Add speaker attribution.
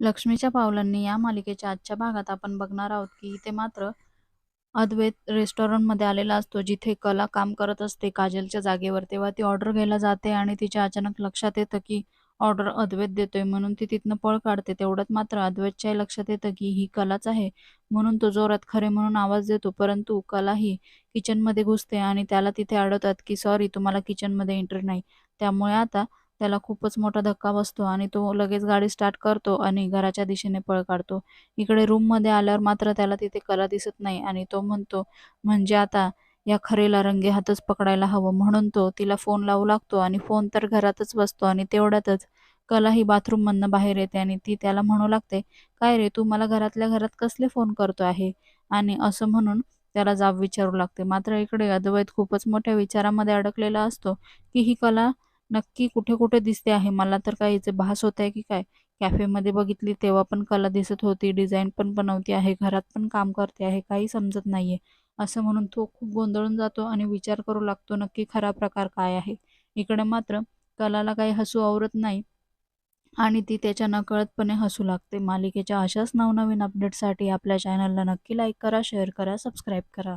Speaker 1: लक्ष्मीच्या पावलांनी या मालिकेच्या आजच्या भागात आपण बघणार आहोत की इथे मात्र अद्वैत रेस्टॉरंटमध्ये आलेला असतो जिथे कला काम करत असते. काजलच्या जागेवर तेव्हा ती ऑर्डर घ्यायला जाते आणि तिच्या अचानक लक्षात येतं की ऑर्डर अद्वैत देतोय म्हणून ती तिथनं पळ काढते. तेवढ्यात मात्र अद्वैतच्याही लक्षात येतं की ही कलाच आहे म्हणून तो जोरात खरे म्हणून आवाज देतो. परंतु कला ही किचनमध्ये घुसते आणि त्याला तिथे अडवतात की सॉरी तुम्हाला किचनमध्ये एंट्री नाही. त्यामुळे आता त्याला खूपच मोठा धक्का बसतो आणि तो लगेच गाडी स्टार्ट करतो आणि घराच्या दिशेने पळ काढतो. इकडे रूममध्ये आल्यावर मात्र त्याला तिथे कला दिसत नाही आणि तो म्हणतो म्हणजे आता या खरेला रंगे हातच पकडायला हवं. म्हणून तो तिला फोन लावू लागतो आणि फोन तर घरातच बसतो आणि तेवढ्यातच कला ही बाथरूममधनं बाहेर येते आणि ती त्याला म्हणू लागते काय रे तू मला घरातल्या घरात कसले फोन करतो आहे? आणि असं म्हणून त्याला जाब विचारू लागते. मात्र इकडे अद्वैत खूपच मोठ्या विचारामध्ये अडकलेला असतो की ही कला नक्की कुठे कुठे दिसते आहे. मला तर काय हिचे भास होत आहे की काय? कॅफेमध्ये बघितली तेव्हा पण कला दिसत होती. डिझाईन पण बनवते आहे. घरात पण काम करते आहे. काही समजत नाहीये. असं म्हणून तो खूप गोंधळून जातो आणि विचार करू लागतो नक्की खरा प्रकार काय आहे. इकडे मात्र कलाला काही हसू आवरत नाही आणि ती त्याच्या नकळतपणे हसू लागते. मालिकेच्या अशाच नवनवीन अपडेटसाठी आपल्या चॅनलला नक्की लाईक करा शेअर करा सबस्क्राईब करा.